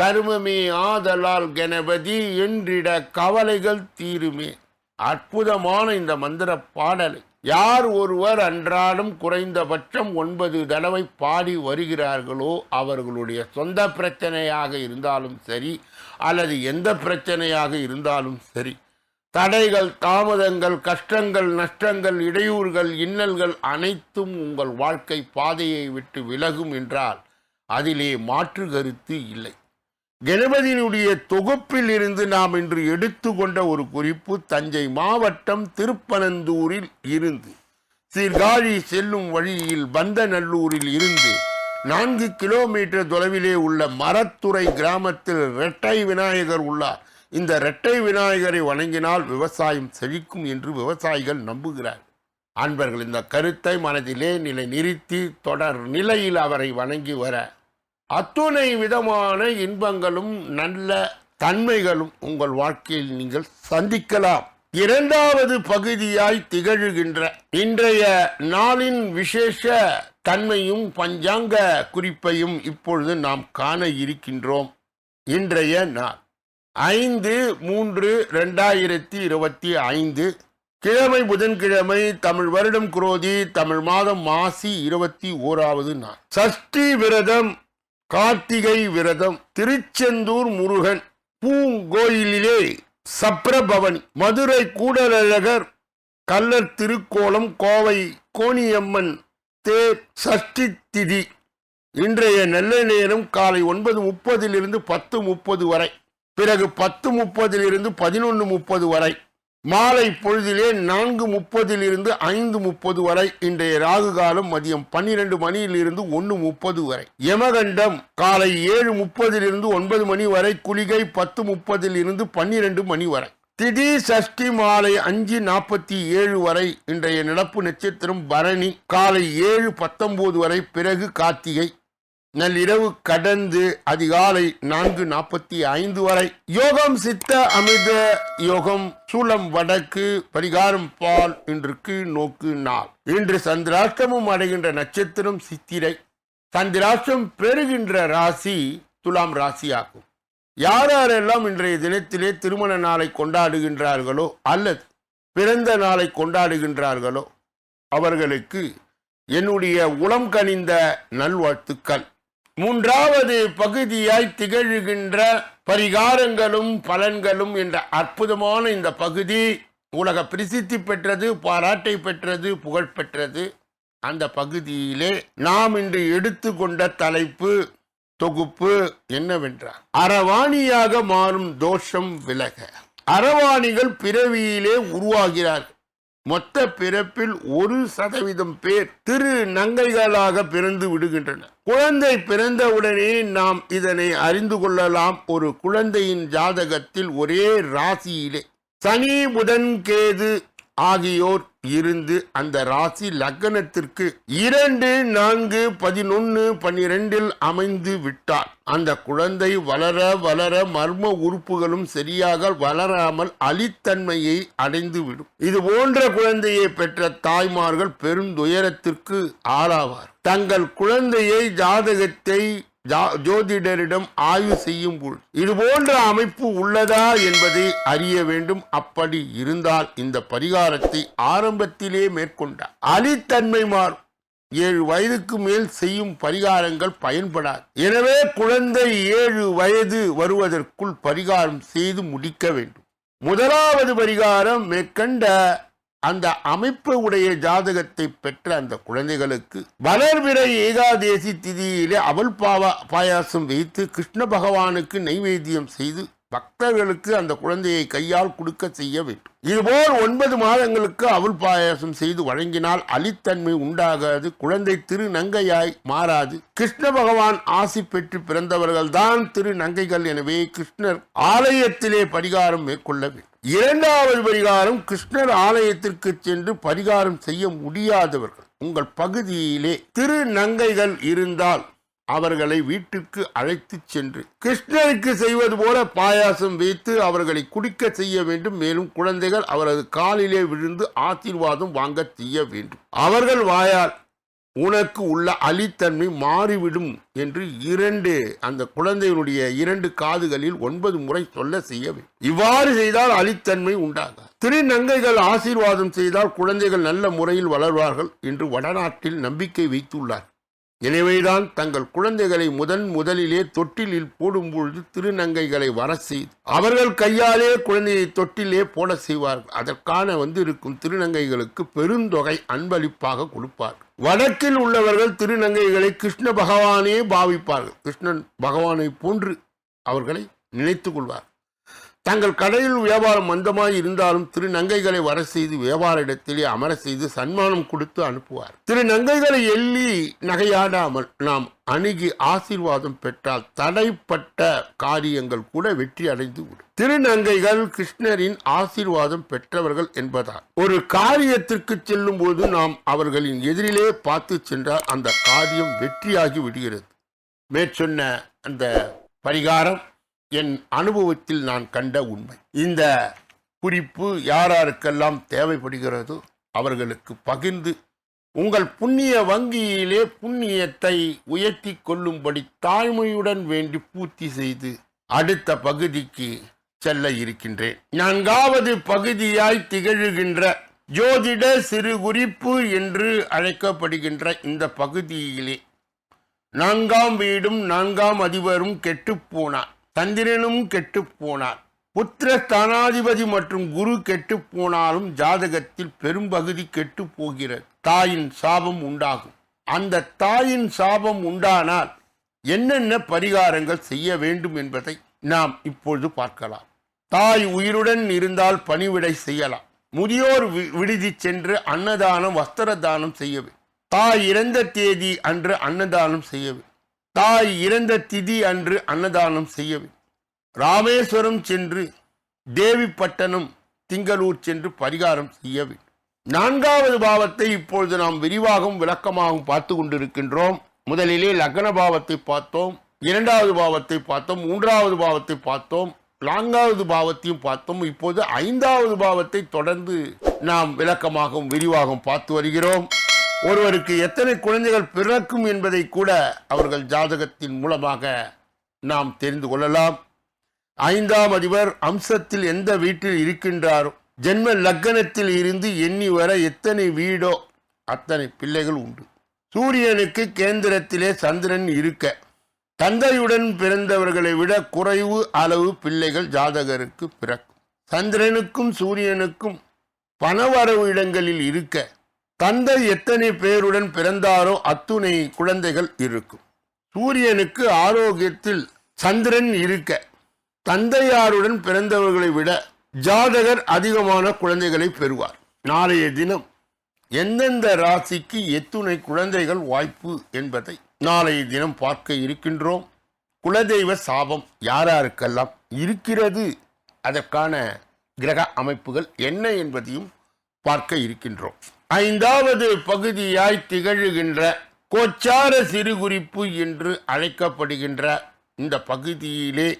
கருமமே ஆதலால் கணபதி என்றிட கவலைகள் தீருமே. அற்புதமான இந்த மந்திர பாடலை. யார் ஒருவர் அன்றாடம் குறைந்தபட்சம் ஒன்பது தடவை பாடி வருகிறார்களோ அவர்களுடைய சொந்த பிரச்சனையாக இருந்தாலும் சரி அல்லது எந்த பிரச்சனையாக இருந்தாலும் சரி தடைகள் தாமதங்கள் கஷ்டங்கள் நஷ்டங்கள் இடையூறுகள் இன்னல்கள் அனைத்தும் உங்கள் வாழ்க்கை பாதையை விட்டு விலகும் என்றால் அதிலே மாற்று கருத்து இல்லை. கணபதியினுடைய தொகுப்பில் இருந்து நாம் இன்று எடுத்துக்கொண்ட ஒரு குறிப்பு தஞ்சை மாவட்டம் திருப்பனந்தூரில் இருந்து. சீர்காழி செல்லும் வழியில் பந்தநல்லூரில் இருந்து. நான்கு கிலோமீட்டர் தொலைவிலே உள்ள மரத்துறை கிராமத்தில் இரட்டை விநாயகர் உள்ளார். இந்த இரட்டை விநாயகரை வணங்கினால் விவசாயம் செழிக்கும் என்று விவசாயிகள் நம்புகிறார். அன்பர்கள் இந்த கருத்தை மனதிலே நிலை நிறுத்தி தொடர் நிலையில் அவரை வணங்கி வர அத்துணை விதமான இன்பங்களும் நல்ல தன்மைகளும் உங்கள் வாழ்க்கையில் நீங்கள் சந்திக்கலாம். இரண்டாவது பகுதியாய் திகழ்கின்ற இன்றைய நாளின் விசேஷ தன்மையும் பஞ்சாங்க குறிப்பையும் இப்பொழுது நாம் காண இருக்கின்றோம். இன்றைய நாள். ஐந்து மூன்று ரெண்டாயிரத்தி இருபத்தி ஐந்து. கிழமை புதன்கிழமை தமிழ் வருடம் குரோதி தமிழ் மாதம் மாசி இருபத்தி ஓராவது நாள். சஷ்டி விரதம் கார்த்திகை விரதம் திருச்செந்தூர் முருகன் பூங்கோயிலிலே சப்ரபவனி மதுரை கூடலழகர் கல்லர் திருக்கோலம் கோவை கோணியம்மன் தேர் சஷ்டி திதி இன்றைய நல்ல நேரம் காலை ஒன்பது முப்பதிலிருந்து பத்து முப்பது வரை. பிறகு பத்து முப்பதிலிருந்து பதினொன்று முப்பது வரை. மாலை பொழுதிலே நான்கு முப்பதிலிருந்து ஐந்து முப்பது வரை இன்றைய ராகு காலம் மதியம் பன்னிரண்டு மணியிலிருந்து ஒன்று முப்பது வரை. யமகண்டம் காலை ஏழு முப்பதிலிருந்து ஒன்பது மணி வரை குளிகை பத்து முப்பதிலிருந்து பன்னிரண்டு மணி வரை. திதி சஷ்டி மாலை அஞ்சு நாற்பத்தி ஏழு வரை இன்றைய நடப்பு நட்சத்திரம் பரணி காலை ஏழு பத்தொன்பது வரை பிறகு கார்த்திகை. நள்ளிரவு கடந்து அதிகாலை நான்கு நாற்பத்தி ஐந்து வரை. யோகம் சித்த அமிர்த யோகம் சூளம் வடக்கு பரிகாரம் பால் இன்றுக்கு நோக்கு நாள். இன்று சந்திராஷ்டமம் அடைகின்ற நட்சத்திரம் சித்திரை. சந்திராஷ்டம் பெறுகின்ற ராசி துலாம் ராசியாகும். யார் யாரெல்லாம் இன்றைய தினத்திலே திருமண நாளை கொண்டாடுகின்றார்களோ அல்லது பிறந்த நாளை கொண்டாடுகின்றார்களோ அவர்களுக்கு என்னுடைய உளம் கனிந்த நல்வாழ்த்துக்கள். மூன்றாவது பகுதியாய் திகழ்கின்ற பரிகாரங்களும் பலன்களும் என்ற அற்புதமான இந்த பகுதி உலக பிரசித்தி பெற்றது பாராட்டை பெற்றது புகழ் பெற்றது. அந்த பகுதியிலே நாம் இன்று எடுத்துக்கொண்ட தலைப்பு தொகுப்பு என்னவென்றால் அரவாணியாக மாறும் தோஷம் விலக. அரவாணிகள் பிறவியிலே உருவாகிறார்கள். மொத்த பிறப்பில் ஒரு சதவீதம் பேர் திரு நங்கைகளாக பிறந்து விடுகின்றனர். குழந்தை பிறந்தவுடனே நாம் இதனை அறிந்து கொள்ளலாம். ஒரு குழந்தையின் ஜாதகத்தில் ஒரே ராசியிலே சனி புதன் கேது ஆகியோர் இருந்து அந்த ராசி லக்னத்திற்கு இரண்டு நான்கு பதினொன்னு பன்னிரெண்டில் அமைந்து விட்டார். அந்த குழந்தை வளர வளர மர்ம உறுப்புகளும் சரியாக வளராமல் அலித்தன்மையை அடைந்து விடும். இது போன்ற குழந்தையை பெற்ற தாய்மார்கள் பெருந்துயரத்திற்கு ஆளாவார். தங்கள் குழந்தையை ஜாதகத்தை ஜோதிடரிடம் ஆய்வு செய்யும் பொழுது இது போன்ற அமைப்பு உள்ளதா என்பதை அறிய வேண்டும். அப்படி இருந்தால் இந்த பரிகாரத்தை ஆரம்பத்திலே மேற்கொண்டார். அலித்தன்மை மாறும். ஏழு வயதுக்கு மேல் செய்யும் பரிகாரங்கள் பயன்படாது. எனவே குழந்தை ஏழு வயது வருவதற்குள் பரிகாரம் செய்து முடிக்க வேண்டும். முதலாவது பரிகாரம் மேற்கண்ட அந்த அமைப்பு உடைய ஜாதகத்தை பெற்ற அந்த குழந்தைகளுக்கு வளர்விரை ஏகாதேசி திதியிலே அவள் பாவ பாயாசம் வைத்து கிருஷ்ண பகவானுக்கு நைவேத்தியம் செய்து பக்தர்களுக்கு அந்த குழந்தையை கையால் கொடுக்க செய்ய வேண்டும். இதுபோல் ஒன்பது மாதங்களுக்கு அவள் பாயாசம் செய்து வழங்கினால் அலித்தன்மை உண்டாகாது குழந்தை திரு நங்கையாய் மாறாது. கிருஷ்ண பகவான் ஆசி பெற்று பிறந்தவர்கள்தான் திரு நங்கைகள் எனவே கிருஷ்ணர் ஆலயத்திலே பரிகாரம் மேற்கொள்ள வேண்டும். இரண்டாவது பரிகாரம் கிருஷ்ணர் ஆலயத்திற்கு சென்று பரிகாரம் செய்ய முடியாதவர்கள். உங்கள் பகுதியிலே திரு நங்கைகள் இருந்தால் அவர்களை வீட்டிற்கு அழைத்துச் சென்று கிருஷ்ணருக்கு செய்வது போல பாயாசம் வைத்து அவர்களை குடிக்க செய்ய வேண்டும். மேலும் குழந்தைகள் அவரது காலிலே விழுந்து ஆசீர்வாதம் வாங்க செய்ய வேண்டும். அவர்கள் வாயால் உனக்கு உள்ள அலித்தன்மை மாறிவிடும் என்று இரண்டு அந்த குழந்தையினுடைய இரண்டு காதுகளில் ஒன்பது முறை சொல்ல செய்ய வேண்டும். இவ்வாறு செய்தால் அலித்தன்மை உண்டாகும் திருநங்கைகள் ஆசீர்வாதம் செய்தால் குழந்தைகள் நல்ல முறையில் வளர்வார்கள் என்று வடநாட்டில் நம்பிக்கை வைத்துள்ளார் எனவேதான் தங்கள் குழந்தைகளை முதன் முதலிலே தொட்டிலில் போடும்பொழுது திருநங்கைகளை வர செய்து அவர்கள் கையாலே குழந்தையை தொட்டிலே போட செய்வார்கள். அதற்கான வந்து இருக்கும் திருநங்கைகளுக்கு பெருந்தொகை அன்பளிப்பாக கொடுப்பார். வடக்கில் உள்ளவர்கள் திருநங்கைகளை கிருஷ்ண பகவானே பாவிப்பார்கள். கிருஷ்ணன் பகவானை போன்று அவர்களை நினைத்துக் கொள்வார். தங்கள் கடையில் வியாபாரம் மந்தமாய் இருந்தாலும் திரு நங்கைகளை வர செய்து வியாபார இடத்திலே அமர செய்து சன்மானம் கொடுத்து அனுப்புவார். திரு நங்கைகளை எள்ளி நகையாடாமல் நாம் அணுகி ஆசீர்வாதம் பெற்றால் தடைப்பட்ட காரியங்கள் கூட வெற்றி அடைந்து விடும். திருநங்கைகள் கிருஷ்ணரின் ஆசீர்வாதம் பெற்றவர்கள் என்பதால் ஒரு காரியத்திற்கு செல்லும் போது நாம் அவர்களின் எதிரிலே பார்த்து சென்றால் அந்த காரியம் வெற்றியாகி விடுகிறது. மேற்சொன்ன அந்த பரிகாரம் என் அனுபவத்தில் நான் கண்ட உண்மை. இந்த குறிப்பு யாராருக்கெல்லாம் தேவைப்படுகிறதோ அவர்களுக்கு பகிர்ந்து உங்கள் புண்ணிய வங்கியிலே புண்ணியத்தை உயர்த்தி கொள்ளும்படி தாழ்மையுடன் வேண்டி பூர்த்தி செய்து அடுத்த பகுதிக்கு செல்ல இருக்கின்றேன். நான்காவது பகுதியாய் திகழ்கின்ற ஜோதிட சிறு குறிப்பு என்று அழைக்கப்படுகின்ற இந்த பகுதியிலே நான்காம் வீடும் நான்காம் அதிபரும் கெட்டுப்போனார் சந்திரனும் கெட்டு போனார். புத்திர ஸ்தானாதிபதி மற்றும் குரு கெட்டு போனாலும் ஜாதகத்தில் பெரும்பகுதி கெட்டுப் போகிறது. தாயின் சாபம் உண்டாகும். அந்த தாயின் சாபம் உண்டானால் என்னென்ன பரிகாரங்கள் செய்ய வேண்டும் என்பதை நாம் இப்பொழுது பார்க்கலாம். தாய் உயிருடன் இருந்தால் பணிவிடை செய்யலாம். முதியோர் விடுதி சென்று அன்னதானம் வஸ்திர தானம் செய்யவே. தாய் இறந்த தேதி அன்று அன்னதானம் செய்யவே. தாய் இறந்த திதி அன்று அன்னதானம் செய்யவே. ராமேஸ்வரம் சென்று தேவிப்பட்டணம் திங்களூர் சென்று பரிகாரம் செய்யவே. நான்காவது பாவத்தை இப்பொழுது நாம் விரிவாகவும் விளக்கமாகவும் பார்த்து கொண்டிருக்கின்றோம். முதலிலே லக்ன பாவத்தை பார்த்தோம் இரண்டாவது பாவத்தை பார்த்தோம் மூன்றாவது பாவத்தை பார்த்தோம் நான்காவது பாவத்தையும் பார்த்தோம். இப்போது ஐந்தாவது பாவத்தை தொடர்ந்து நாம் விளக்கமாகவும் விரிவாகவும் பார்த்து வருகிறோம். ஒருவருக்கு எத்தனை குழந்தைகள் பிறக்கும் என்பதை கூட அவர்கள் ஜாதகத்தின் மூலமாக நாம் தெரிந்து கொள்ளலாம். ஐந்தாம் அதிபர் அம்சத்தில் எந்த வீட்டில் இருக்கின்றாரோ ஜென்ம லக்கணத்தில் இருந்து எண்ணி வர எத்தனை வீடோ அத்தனை பிள்ளைகள் உண்டு. சூரியனுக்கு கேந்திரத்திலே சந்திரன் இருக்க தந்தையுடன் பிறந்தவர்களை விட குறைவு அளவு பிள்ளைகள் ஜாதகருக்கு பிறக்கும். சந்திரனுக்கும் சூரியனுக்கும் பணவரவு இடங்களில் இருக்க தந்தை எத்தனை பேருடன் பிறந்தாரோ அத்துணை குழந்தைகள் இருக்கும். சூரியனுக்கு ஆரோக்கியத்தில் சந்திரன் இருக்க தந்தையாருடன் பிறந்தவர்களை விட ஜாதகர் அதிகமான குழந்தைகளை பெறுவார். நாளைய தினம் எந்தெந்த ராசிக்கு எத்துணை குழந்தைகள் வாய்ப்பு என்பதை நாளைய தினம் பார்க்க இருக்கின்றோம். குலதெய்வ சாபம் யாராருக்கெல்லாம் இருக்கிறது? அதற்கான கிரக அமைப்புகள் என்ன என்பதையும் பார்க்க இருக்கின்றோம். ஐந்தாவது பகுதியாய் திகழ்கின்ற கோச்சார சிறுகுறிப்பு என்று அழைக்கப்படுகின்ற இந்த பகுதியிலே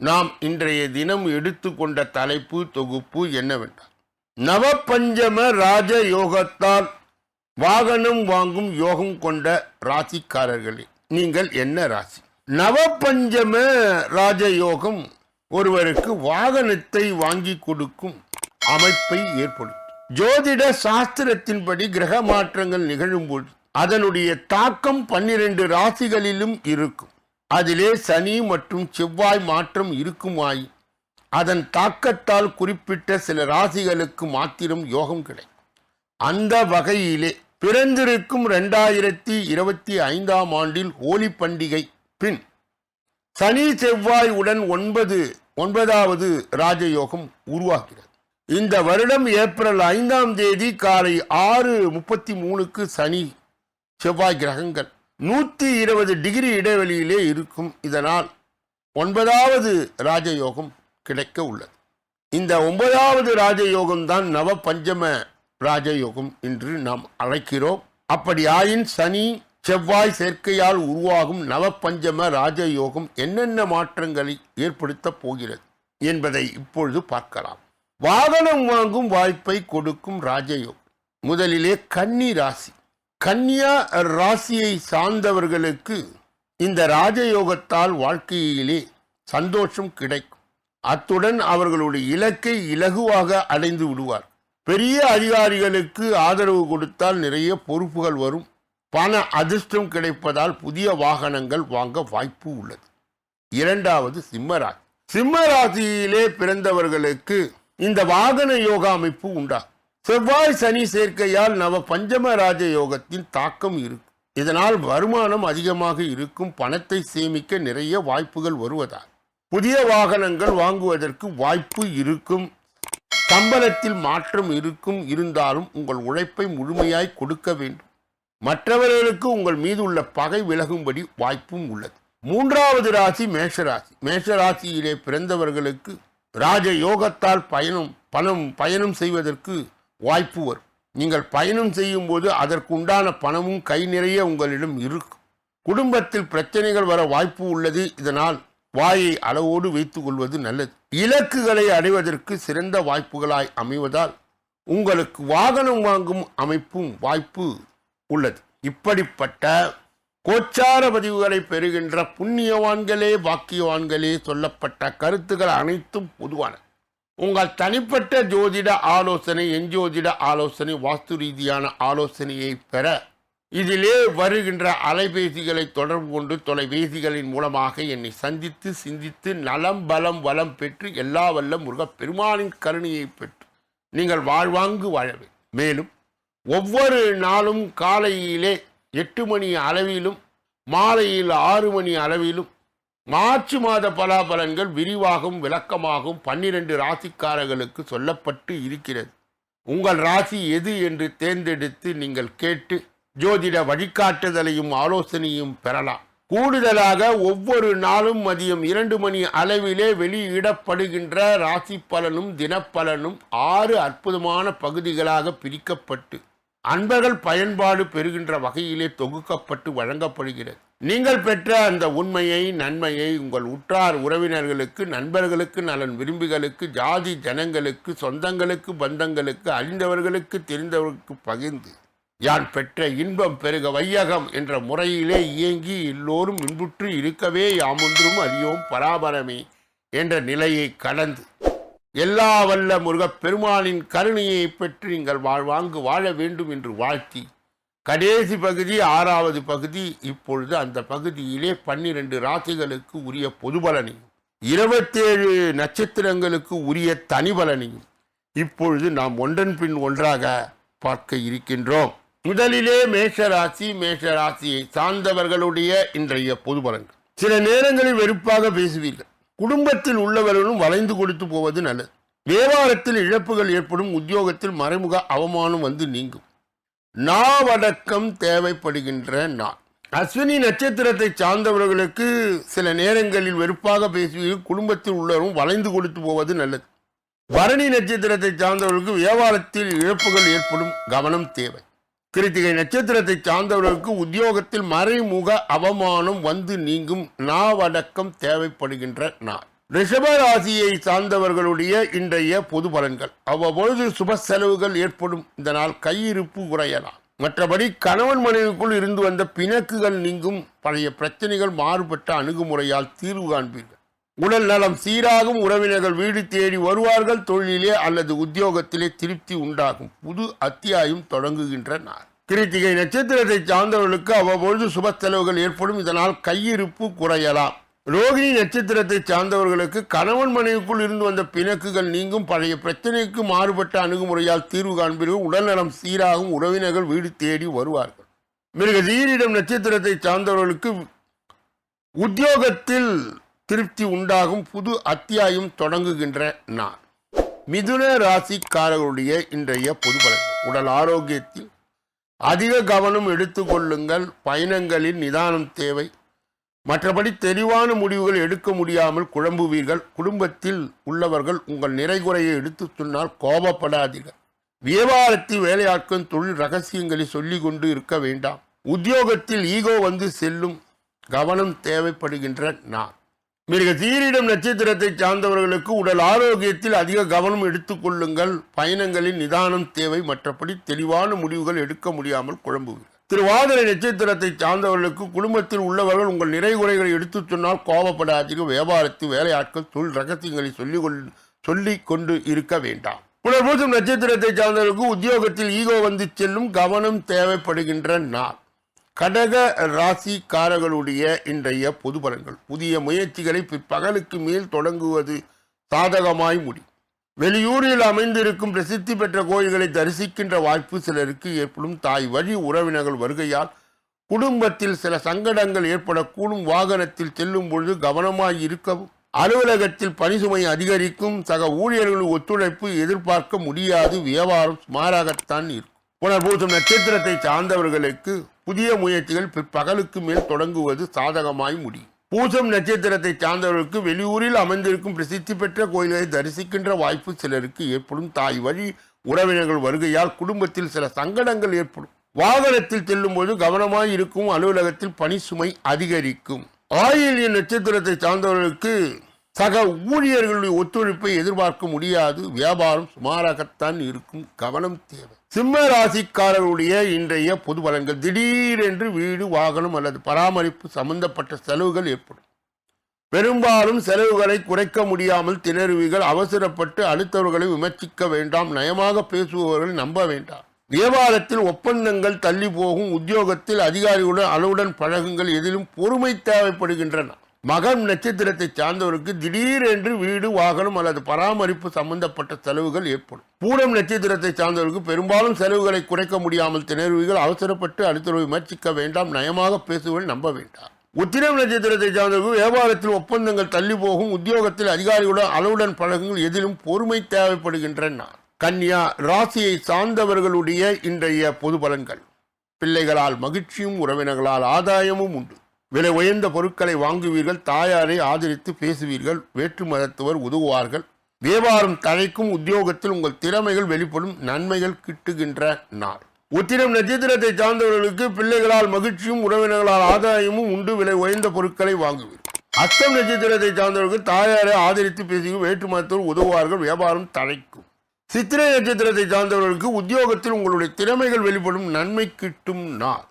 நாம் இன்றைய தினம் எடுத்துக்கொண்ட தலைப்பு தொகுப்பு என்னவென்றால் நவபஞ்சம ராஜ யோகத்தால் வாகனம் வாங்கும் யோகம் கொண்ட ராசிக்காரர்களே நீங்கள் என்ன ராசி? நவபஞ்சம ராஜயோகம் ஒருவருக்கு வாகனத்தை வாங்கி கொடுக்கும் அமைப்பை ஏற்படுத்தும். ஜோதிட சாஸ்திரத்தின்படி கிரக மாற்றங்கள் நிகழும்போது அதனுடைய தாக்கம் பன்னிரண்டு ராசிகளிலும் இருக்கும். அதிலே சனி மற்றும் செவ்வாய் மாற்றம் இருக்குமாய் அதன் தாக்கத்தால் குறிப்பிட்ட சில ராசிகளுக்கு மாத்திரம் யோகம் கிடைக்கும். அந்த வகையிலே பிறந்திருக்கும் ரெண்டாயிரத்தி இருபத்தி ஐந்தாம் ஆண்டில் ஹோலி பண்டிகை பின் சனி செவ்வாய் உடன் ஒன்பது ஒன்பதாவது ராஜயோகம் உருவாகிறது. இந்த வருடம் ஏப்ரல் ஐந்தாம் தேதி காலை ஆறு முப்பத்தி மூணுக்கு சனி செவ்வாய் கிரகங்கள் நூற்றி இருபது டிகிரி இடைவெளியிலே இருக்கும். இதனால் ஒன்பதாவது ராஜயோகம் கிடைக்க உள்ளது. இந்த ஒன்பதாவது ராஜயோகம் தான் நவ பஞ்சம ராஜயோகம் என்று நாம் அழைக்கிறோம். அப்படி ஆயின் சனி செவ்வாய் சேர்க்கையால் உருவாகும் நவபஞ்சம ராஜயோகம் என்னென்ன மாற்றங்களை ஏற்படுத்தப் போகிறது என்பதை இப்பொழுது பார்க்கலாம். வாகனம் வாங்கும் வாய்ப்பை கொடுக்கும் ராஜயோகம். முதலிலே கன்னி ராசி. கன்னியா ராசியை சார்ந்தவர்களுக்கு இந்த ராஜயோகத்தால் வாழ்க்கையிலே சந்தோஷம் கிடைக்கும். அத்துடன் அவர்களுடைய இலக்கை இலகுவாக அடைந்து விடுவார். பெரிய அதிகாரிகளுக்கு ஆதரவு கொடுத்தால் நிறைய பொறுப்புகள் வரும். பண அதிர்ஷ்டம் கிடைப்பதால் புதிய வாகனங்கள் வாங்க வாய்ப்பு உள்ளது. இரண்டாவது சிம்மராசி. சிம்ம ராசியிலே பிறந்தவர்களுக்கு இந்த வாகன யோகா அமைப்பு உண்டா? செவ்வாய் சனி சேர்க்கையால் நவ பஞ்சம ராஜ யோகத்தின் தாக்கம் இருக்கும் இதனால் வருமானம் அதிகமாக இருக்கும் பணத்தை சேமிக்க நிறைய வாய்ப்புகள் வருவதால் புதிய வாகனங்கள் வாங்குவதற்கு வாய்ப்பு இருக்கும். சம்பளத்தில் மாற்றம் இருக்கும் இருந்தாலும் உங்கள் உழைப்பை முழுமையாய் கொடுக்க வேண்டும். மற்றவர்களுக்கு உங்கள் மீது உள்ள பகை விலகும்படி வாய்ப்பும் உள்ளது. மூன்றாவது ராசி மேஷராசி. மேஷராசியிலே பிறந்தவர்களுக்கு ராஜ யோகத்தால் பயணம் பணம் பயணம் செய்வதற்கு வாய்ப்பு வரும். நீங்கள் பயணம் செய்யும் போது அதற்குண்டான பணமும் கை நிறைய உங்களிடம் இருக்கும். குடும்பத்தில் பிரச்சனைகள் வர வாய்ப்பு உள்ளது. இதனால் வாயை அளவோடு வைத்துக் கொள்வது நல்லது. இலக்குகளை அடைவதற்கு சிறந்த வாய்ப்புகளாய் அமைவதால் உங்களுக்கு வாகனம் வாங்கும் அமைப்பும் வாய்ப்பு உள்ளது. இப்படிப்பட்ட கோச்சார பதிவுகளை பெறுகின்ற புண்ணியவான்களே பாக்கியவான்களே சொல்லப்பட்ட கருத்துக்கள் அனைத்தும் பொதுவான. உங்கள் தனிப்பட்ட ஜோதிட ஆலோசனை எஞ்சோதிட ஆலோசனை வாஸ்து ரீதியான ஆலோசனையை பெற இதிலே வருகின்ற அலைபேசிகளை தொடர்பு கொண்டு தொலைபேசிகளின் மூலமாக என்னை சந்தித்து சிந்தித்து நலம் பலம் வளம் பெற்று எல்லா வல்ல முருகப் பெருமானின் கருணையை பெற்று நீங்கள் வாழ்வாங்கு வாழவே மேலும் ஒவ்வொரு நாளும் காலையிலே எட்டு மணி அளவிலும் மாலையில் ஆறு மணி அளவிலும் மார்ச் மாத பலாபலன்கள் விரிவாகவும் விளக்கமாகவும் பன்னிரண்டு ராசிக்காரர்களுக்கு சொல்லப்பட்டு இருக்கிறது. உங்கள் ராசி எது என்று தேர்ந்தெடுத்து நீங்கள் கேட்டு ஜோதிட வழிகாட்டுதலையும் ஆலோசனையும் பெறலாம். கூடுதலாக ஒவ்வொரு நாளும் மதியம் இரண்டு மணி அளவிலே வெளியிடப்படுகின்ற ராசி பலனும் தினப்பலனும் ஆறு அற்புதமான பகுதிகளாக பிரிக்கப்பட்டு அன்பர்கள் பயன்பாடு பெறுகின்ற வகையிலே தொகுக்கப்பட்டு வழங்கப்படுகிறது. நீங்கள் பெற்ற அந்த உண்மையை நன்மையை உங்கள் உற்றார் உறவினர்களுக்கு நண்பர்களுக்கு நலன் விரும்பிகளுக்கு ஜாதி ஜனங்களுக்கு சொந்தங்களுக்கு பந்தங்களுக்கு அறிந்தவர்களுக்கு தெரிந்தவர்களுக்கு பகிர்ந்து யான் பெற்ற இன்பம் பெருக வையகம் என்ற முறையிலே இயங்கி எல்லோரும் இன்புற்று இருக்கவே யாமொன்றும் அறியோம் பராபரமே என்ற நிலையை கடந்து எல்லா வல்ல முருகப்பெருமானின் கருணையை பெற்று நீங்கள் வாழ்வாங்கு வாழ வேண்டும் என்று வாழ்த்தி கடைசி பகுதி ஆறாவது பகுதி இப்பொழுது அந்த பகுதியிலே பன்னிரண்டு ராசிகளுக்கு உரிய பொதுபலனையும் இருபத்தேழு நட்சத்திரங்களுக்கு உரிய தனிபலனையும் இப்பொழுது நாம் ஒன்றன் பின் ஒன்றாக பார்க்க இருக்கின்றோம். முதலிலே மேஷராசி மேஷராசியை சார்ந்தவர்களுடைய இன்றைய பொதுபலன்கள் சில நேரங்களில் வெறுப்பாக பேசுவீர்கள். குடும்பத்தில் உள்ளவர்களும் வளைந்து கொடுத்து போவது நல்லது. வியாபாரத்தில் இழப்புகள் ஏற்படும் உத்தியோகத்தில் மறைமுக அவமானம் வந்து நீங்கும். நாவடக்கம் தேவைப்படுகின்ற நாள். அஸ்வினி நட்சத்திரத்தை சார்ந்தவர்களுக்கு சில நேரங்களில் வெறுப்பாக பேசி குடும்பத்தில் உள்ளவரும் வளைந்து கொடுத்து போவது நல்லது. பரணி நட்சத்திரத்தை சார்ந்தவர்களுக்கு வியாபாரத்தில் இழப்புகள் ஏற்படும் கவனம் தேவை. கிருத்திகை நட்சத்திரத்தை சார்ந்தவர்களுக்கு உத்தியோகத்தில் மறைமுக அவமானம் வந்து நீங்கும் நாவடக்கம் தேவைப்படுகின்ற நாள். ரிஷப ராசியை சார்ந்தவர்களுடைய இன்றைய பொது பலன்கள். அவ்வப்பொழுது சுப செலவுகள் ஏற்படும் இந்த நாள் கையிருப்பு குறையலாம் மற்றபடி கணவன் மனைவிக்குள் இருந்து வந்த பிணக்குகள் நீங்கும். பழைய பிரச்சனைகள் மாறுபட்ட அணுகுமுறையால் தீர்வு காண்பீர்கள். உடல் நலம் சீராகும் உறவினர்கள் வீடு தேடி வருவார்கள் தொழிலிலே அல்லது உத்தியோகத்திலே திருப்தி உண்டாகும். புது அத்தியாயம் தொடங்குகின்ற நாள். கிருத்திகை நட்சத்திரத்தை சார்ந்தவர்களுக்கு அவ்வப்பொழுது சுப செலவுகள் ஏற்படும். இதனால் கையிருப்பு குறையலாம். ரோகிணி நட்சத்திரத்தை சார்ந்தவர்களுக்கு கணவன் மனைவிக்குள் இருந்து வந்த பிணக்குகள் நீங்கும். பழைய பிரச்சனைக்கு மாறுபட்ட அணுகுமுறையால் தீர்வு காண்பீர்கள். உடல்நலம் சீராகும் உறவினர்கள் வீடு தேடி வருவார்கள். மிருக தீரிடம் நட்சத்திரத்தை சார்ந்தவர்களுக்கு உத்தியோகத்தில் திருப்தி உண்டாகும் புது அத்தியாயம் தொடங்குகின்ற நாள். மிதுன ராசிக்காரர்களுடைய இன்றைய பொது பலன். உடல் ஆரோக்கியத்தில் அதிக கவனம் எடுத்துக்கொள்ளுங்கள் பயணங்களில் நிதானம் தேவை. மற்றபடி தெளிவான முடிவுகள் எடுக்க முடியாமல் குழம்புவீர்கள். குடும்பத்தில் உள்ளவர்கள் உங்கள் நிறைகுறையை எடுத்து சொன்னால் கோபப்படாதீர்கள். வியாபாரத்தில் வேலையாட்கும் தொழில் ரகசியங்களை சொல்லி கொண்டு இருக்க வேண்டாம். உத்தியோகத்தில் ஈகோ வந்து செல்லும் கவனம் தேவைப்படுகின்ற நான் மிருக தீரிடம் நட்சத்திரத்தை சார்ந்தவர்களுக்கு உடல் ஆரோக்கியத்தில் அதிக கவனம் எடுத்துக்கொள்ளுங்கள் பயணங்களின் நிதானம் தேவை மற்றபடி தெளிவான முடிவுகள் எடுக்க முடியாமல் குழம்புவீர்கள். திருவாதிரை நட்சத்திரத்தை சார்ந்தவர்களுக்கு குடும்பத்தில் உள்ளவர்கள் உங்கள் நிறைகுறைகளை எடுத்துச் சொன்னால் கோபப்படாதீர்கள். வியாபாரத்தில் வேலையாட்கள் தொழில் ரகசியங்களை சொல்லிக் கொள் சொல்லிக் கொண்டு இருக்க வேண்டாம். புலர்பூசம் நட்சத்திரத்தை சார்ந்தவர்களுக்கு உத்தியோகத்தில் ஈகோ வந்து செல்லும் கவனம் தேவைப்படுகின்ற நாள். கடக ராசிக்காரர்களுடைய இன்றைய பொது பலன்கள் புதிய முயற்சிகளை பிற்பகலுக்கு மேல் தொடங்குவது சாதகமாய் முடியும். வெளியூரில் அமைந்திருக்கும் பிரசித்தி பெற்ற கோயில்களை தரிசிக்கின்ற வாய்ப்பு சிலருக்கு ஏற்படும். தாய் வழி உறவினர்கள் வருகையால் குடும்பத்தில் சில சங்கடங்கள் ஏற்படக்கூடும். வாகனத்தில் செல்லும் பொழுது கவனமாய் இருக்கவும் அலுவலகத்தில் பணிசுமை அதிகரிக்கும் சக ஊழியர்களின் ஒத்துழைப்பு எதிர்பார்க்க முடியாது. வியாபாரம் சுமாராகத்தான் இருக்கும். புனர்பூசம் நட்சத்திரத்தை சார்ந்தவர்களுக்கு புதிய முயற்சிகள் பிற்பகலுக்கு மேல் தொடங்குவது சாதகமாய் முடியும் பூசம் நட்சத்திரத்தை சார்ந்தவர்களுக்கு வெளியூரில் அமைந்திருக்கும் பிரசித்தி பெற்ற கோயில்களை தரிசிக்கின்ற வாய்ப்பு சிலருக்கு ஏற்படும். தாய் வழி உறவினர்கள் வருகையால் குடும்பத்தில் சில சங்கடங்கள் ஏற்படும். வாகனத்தில் செல்லும்போது கவனமாய் இருக்கும் அலுவலகத்தில் பணி சுமை அதிகரிக்கும். ஆயில்ய நட்சத்திரத்தை சார்ந்தவர்களுக்கு சக ஊழியர்களுடைய ஒத்துழைப்பை எதிர்பார்க்க முடியாது. வியாபாரம் சுமாராகத்தான் இருக்கும். கவனம் தேவை. சிம்ம ராசிக்காரர்களுடைய இன்றைய பொது பலன்கள். திடீரென்று வீடு வாகனம் அல்லது பராமரிப்பு சம்பந்தப்பட்ட செலவுகள் ஏற்படும். பெரும்பாலும் செலவுகளை குறைக்க முடியாமல் திணறுவீர்கள். அவசரப்பட்டு அடுத்தவர்களை விமர்சிக்க வேண்டாம். நயமாக பேசுபவர்களை நம்ப வேண்டாம். வியாபாரத்தில் ஒப்பந்தங்கள் தள்ளி போகும். உத்தியோகத்தில் அதிகாரிகளுடன் அளவுடன் பழகுங்கள். எதிலும் பொறுமை தேவைப்படுகின்றன. மகம் நட்சத்திரத்தை சார்ந்தவருக்கு திடீரென்று வீடு வாகனம் அல்லது பராமரிப்பு சம்பந்தப்பட்ட செலவுகள் ஏற்படும். பூரம் நட்சத்திரத்தை சார்ந்தவருக்கு பெரும்பாலும் செலவுகளை குறைக்க முடியாமல் திணறுவீர்கள். அவசரப்பட்டு அடுத்தவரை விமர்சிக்க வேண்டாம். நயமாக பேசுவதை நம்ப வேண்டாம். உத்திரம் நட்சத்திரத்தை சார்ந்தவர்கள் வியாபாரத்தில் ஒப்பந்தங்கள் தள்ளி போகும். உத்தியோகத்தில் அதிகாரிகளுடன் அளவுடன் பழகுங்கள் எதிலும் பொறுமை தேவைப்படுகின்றன. கன்யா ராசியை சார்ந்தவர்களுடைய இன்றைய பொது பலன்கள். பிள்ளைகளால் மகிழ்ச்சியும் உறவினர்களால் ஆதாயமும் உண்டு. விலை உயர்ந்த பொருட்களை வாங்குவீர்கள் தாயாரை ஆதரித்து பேசுவீர்கள் வேற்று மதத்தவர் உதவுவார்கள். வியாபாரம் தழைக்கும் உத்தியோகத்தில் உங்கள் திறமைகள் வெளிப்படும் நன்மைகள் கிட்டுகின்ற நாள். உத்திரம் நட்சத்திரத்தை சார்ந்தவர்களுக்கு பிள்ளைகளால் மகிழ்ச்சியும் உறவினர்களால் ஆதாயமும் உண்டு விலை உயர்ந்த பொருட்களை வாங்குவீர்கள். அஸ்தம் நட்சத்திரத்தை சார்ந்தவர்கள் தாயாரை ஆதரித்து பேசுவீர்கள் வேற்று மதத்தவர் உதவுவார்கள் வியாபாரம் தழைக்கும். சித்திரை நட்சத்திரத்தை சார்ந்தவர்களுக்கு உத்தியோகத்தில் உங்களுடைய திறமைகள் வெளிப்படும் நன்மை கிட்டும் நாள்.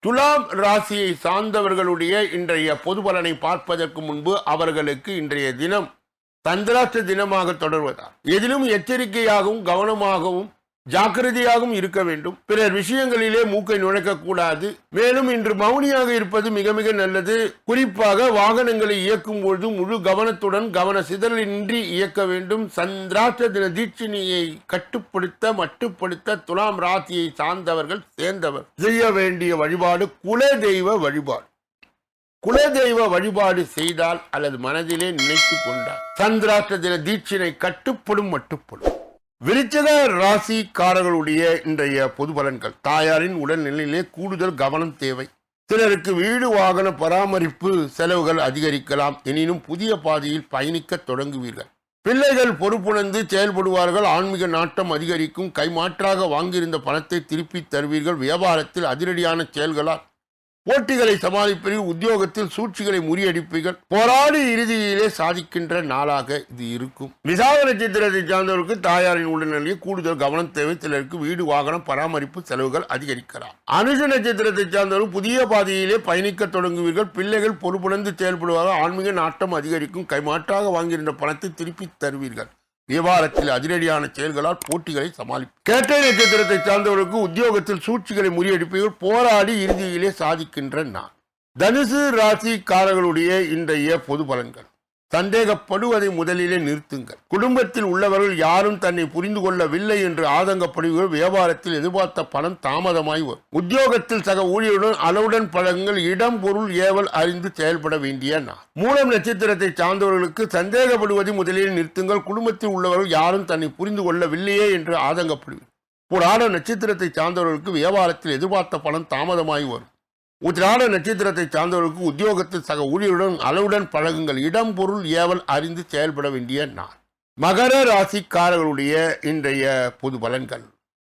துலாம் ராசியை சார்ந்தவர்களுடைய இன்றைய பொது பலனை பார்ப்பதற்கு முன்பு அவர்களுக்கு இன்றைய தினம் சந்திராஷ்ட தினமாக தொடர்வதால். எதிலும் எச்சரிக்கையாகவும் கவனமாகவும் ஜாக்கிரதையாகவும் இருக்க வேண்டும். பிறர் விஷயங்களிலே மூக்கை நுழைக்க கூடாது மேலும் இன்று மௌனியாக இருப்பது மிக மிக நல்லது. குறிப்பாக வாகனங்களை இயக்கும் பொழுது முழு கவனத்துடன் கவன சிதறலின்றி இயக்க வேண்டும். சந்திராஷ்ட தின தீட்சிணியை கட்டுப்படுத்த மட்டுப்படுத்த துலாம் ராசியை சார்ந்தவர்கள் சேர்ந்தவர். செய்ய வேண்டிய வழிபாடு குல தெய்வ வழிபாடு. குலதெய்வ வழிபாடு செய்தால் அல்லது மனதிலே நினைத்து கொண்டால் சந்திராஷ்ட தின தீட்சினை கட்டுப்படும் மட்டுப்படும். விருச்சக ராசிக்காரர்களுடைய இன்றைய பொது பலன்கள். தாயாரின் உடல்நிலையிலே கூடுதல் கவனம் தேவை. சிலருக்கு வீடு வாகன பராமரிப்பு செலவுகள் அதிகரிக்கலாம். எனினும் புதிய பாதையில் பயணிக்க தொடங்குவீர்கள். பிள்ளைகள் பொறுப்புணர்ந்து செயல்படுவார்கள். ஆன்மீக நாட்டம் அதிகரிக்கும். கைமாற்றாக வாங்கியிருந்த பணத்தை திருப்பித் தருவீர்கள். வியாபாரத்தில் அதிரடியான செயல்களால் போட்டிகளை சமாளிப்பீர்கள் உத்தியோகத்தில் சூழ்ச்சிகளை முறியடிப்பீர்கள். போராடி இறுதியிலே சாதிக்கின்ற நாளாக இது இருக்கும். விசாக நட்சத்திரத்தை சார்ந்தவருக்கு தாயாரின் உடல்நிலையை கூடுதல் கவனம் தேவை. சிலருக்கு வீடு வாகனம் பராமரிப்பு செலவுகள் அதிகரிக்கலாம். அனுஷ நட்சத்திரத்தை சார்ந்தவர்கள் புதிய பாதையிலே பயணிக்க தொடங்குவீர்கள். பிள்ளைகள் பொறுப்புணர்ந்து செயல்படுவார்கள் ஆன்மீக நாட்டம் அதிகரிக்கும். கைமாற்றாக வாங்கியிருந்த பணத்தை திருப்பி தருவீர்கள். வியாபாரத்தில் அதிரடியான செயல்களால் போட்டிகளை சமாளிப்பு கேட்டை நட்சத்திரத்தை சார்ந்தவர்களுக்கு உத்தியோகத்தில் சூழ்ச்சிகளை முறியடிப்பீர்கள் போராடி இறுதியிலே சாதிக்கின்ற நான். தனுசு ராசிக்காரர்களுடைய இன்றைய பொது பலன்கள். சந்தேகப்படுவதை முதலிலே நிறுத்துங்கள். குடும்பத்தில் உள்ளவர்கள் யாரும் தன்னை புரிந்து கொள்ளவில்லை என்று ஆதங்கப்படுவீர்கள் வியாபாரத்தில் எதிர்பார்த்த பணம் தாமதமாய் வரும். உத்தியோகத்தில் சக ஊழியருடன் அளவுடன் பழகுங்கள். இடம் பொருள் ஏவல் அறிந்து செயல்பட வேண்டிய நான் மூலம் நட்சத்திரத்தை சார்ந்தவர்களுக்கு சந்தேகப்படுவதை முதலில் நிறுத்துங்கள். குடும்பத்தில் உள்ளவர்கள் யாரும் தன்னை புரிந்து கொள்ளவில்லையே என்று ஆதங்கப்படுவீர்கள். புராண நட்சத்திரத்தை சார்ந்தவர்களுக்கு வியாபாரத்தில் எதிர்பார்த்த பணம் தாமதமாய் வரும். உத்திராட நட்சத்திரத்தை சார்ந்தவர்களுக்கு உத்தியோகத்தில் சக ஊழியருடன் அளவுடன் பழகுங்கள். இடம் பொருள் ஏவல் அறிந்து செயல்பட வேண்டிய நாள். மகர ராசிக்காரர்களுடைய இன்றைய பொது பலன்கள்.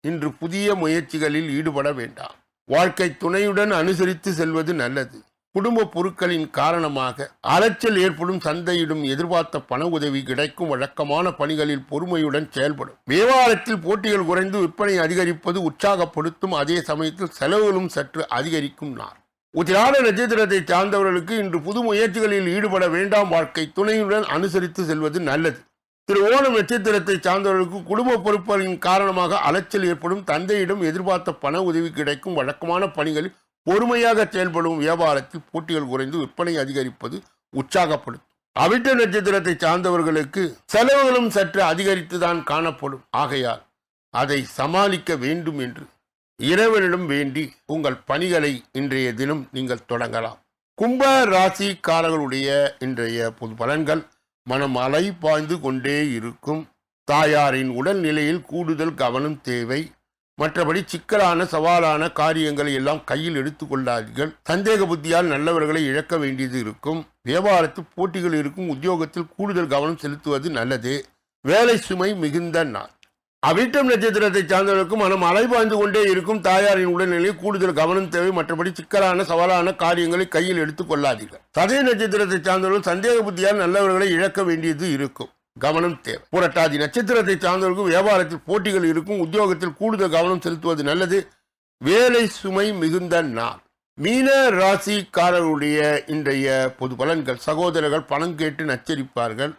இன்று புதிய முயற்சிகளில் ஈடுபட வேண்டாம். வாழ்க்கை துணையுடன் அனுசரித்து செல்வது நல்லது. குடும்ப பொருட்களின் காரணமாக அலைச்சல் ஏற்படும் சந்தையிடும் எதிர்பார்த்த பண உதவி கிடைக்கும். வழக்கமான பணிகளில் பொறுமையுடன் செயல்படும். வியாபாரத்தில் போட்டிகள் குறைந்து விற்பனை அதிகரிப்பது உற்சாகப்படுத்தும். அதே சமயத்தில் செலவுகளும் சற்று அதிகரிக்கும் நார் உத்திராட நட்சத்திரத்தை சார்ந்தவர்களுக்கு இன்று புது முயற்சிகளில் ஈடுபட வேண்டாம் வாழ்க்கை துணையுடன் அனுசரித்து செல்வது நல்லது. திரு. ஓணம் நட்சத்திரத்தை சார்ந்தவர்களுக்கு குடும்ப பொறுப்புகளின் காரணமாக அலைச்சல் ஏற்படும். தந்தையிடம் எதிர்பார்த்த பண உதவி கிடைக்கும். வழக்கமான பணிகளில் பொறுமையாக செயல்படும் வியாபாரத்தில் போட்டிகள் குறைந்து விற்பனை அதிகரிப்பது உற்சாகப்படும் அவிட்ட நட்சத்திரத்தை சார்ந்தவர்களுக்கு செலவுகளும் சற்று அதிகரித்துதான் காணப்படும். ஆகையால் அதை சமாளிக்க வேண்டும் என்று இறைவனிடம் வேண்டி உங்கள் பணிகளை இன்றைய தினம் நீங்கள் தொடங்கலாம். கும்ப ராசிக்காரர்களுடைய இன்றைய பொது பலன்கள் மனம் அலை பாய்ந்து கொண்டே இருக்கும். தாயாரின் உடல்நிலையில் கூடுதல் கவனம் தேவை. மற்றபடி சிக்கலான சவாலான காரியங்களை எல்லாம் கையில் எடுத்துக்கொள்ளாதீர்கள் சந்தேக புத்தியால் நல்லவர்களை இழக்க வேண்டியது இருக்கும். வியாபாரத்தில் போட்டிகள் இருக்கும். உத்தியோகத்தில் கூடுதல் கவனம் செலுத்துவது நல்லது. வேலை சுமை மிகுந்த நாள். அவிட்டம் நட்சத்திரத்தை சார்ந்தவர்களுக்கும் மனம் அலைபாய்ந்து கொண்டே இருக்கும் தாயாரின் உடல்நிலையில் கூடுதல் கவனம் தேவை. மற்றபடி சிக்கலான சவாலான காரியங்களை கையில் எடுத்துக் கொள்ளாதீர்கள். சதய நட்சத்திரத்தை சார்ந்தவர்கள் சந்தேக புத்தியால் நல்லவர்களை இழக்க வேண்டியது இருக்கும். கவனம் தேவை. புரட்டாதி நட்சத்திரத்தை சார்ந்தவர்களுக்கு வியாபாரத்தில் போட்டிகள் இருக்கும் உத்தியோகத்தில் கூடுதல் கவனம் செலுத்துவது நல்லது. வேலை சுமை மிகுந்த நாள். மீன ராசிக்காரர்களுடைய இன்றைய பொது பலன்கள். சகோதரர்கள் பணம் கேட்டு நச்சரிப்பார்கள்.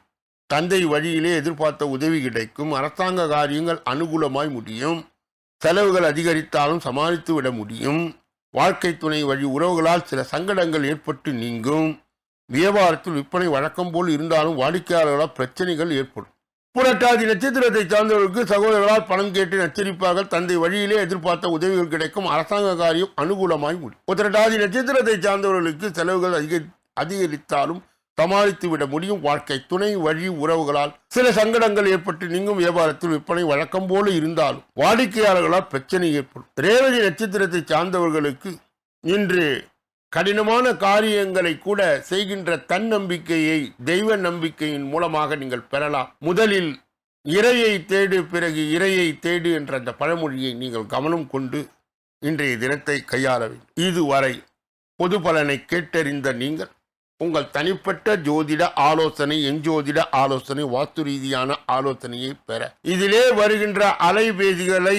தந்தை வழியிலே எதிர்பார்த்த உதவி கிடைக்கும். அரசாங்க காரியங்கள் அனுகூலமாய் முடியும். செலவுகள் அதிகரித்தாலும் சமாளித்து விட முடியும். வாழ்க்கை துணை வழி உறவுகளால் சில சங்கடங்கள் ஏற்பட்டு நீங்கும். வியாபாரத்தில் விற்பனை வழக்கம் போல் இருந்தாலும் வாடிக்கையாளர்களால் பிரச்சனைகள் ஏற்படும். புரட்டாதி நட்சத்திரத்தை சார்ந்தவர்களுக்கு சகோதரர்களால் பணம் கேட்டு நச்சரிப்பார்கள். தந்தை வழியிலே எதிர்பார்த்த உதவிகள் கிடைக்கும். அரசாங்க காரியம் அனுகூலமாய் முடியும். புரட்டாதி நட்சத்திரத்தை சார்ந்தவர்களுக்கு செலவுகள் அதிக அதிகரித்தாலும் சமாளித்து விட முடியும். வாழ்க்கை துணை வழி உறவுகளால் சில சங்கடங்கள் ஏற்பட்டு நீங்கும். வியாபாரத்தில் விற்பனை வழக்கம் போல இருந்தாலும் வாடிக்கையாளர்களால் பிரச்சனை ஏற்படும். ரேவதி நட்சத்திரத்தை சார்ந்தவர்களுக்கு இன்று கடினமான காரியங்களை கூட செய்கின்ற தன்னம்பிக்கையை தெய்வ நம்பிக்கையின் மூலமாக நீங்கள் பெறலாம். முதலில் இறையை தேடு பிறகு இறையை தேடு என்ற அந்த பழமொழியை நீங்கள் கவனம் கொண்டு இன்றைய தினத்தை கையாள வேண்டும். இதுவரை பொது பலனை கேட்டறிந்த நீங்கள் உங்கள் தனிப்பட்ட ஜோதிட ஆலோசனை எஞ்சோதிட ஆலோசனை வாஸ்து ரீதியான ஆலோசனையை பெற. இதிலே வருகின்ற அலைபேசிகளை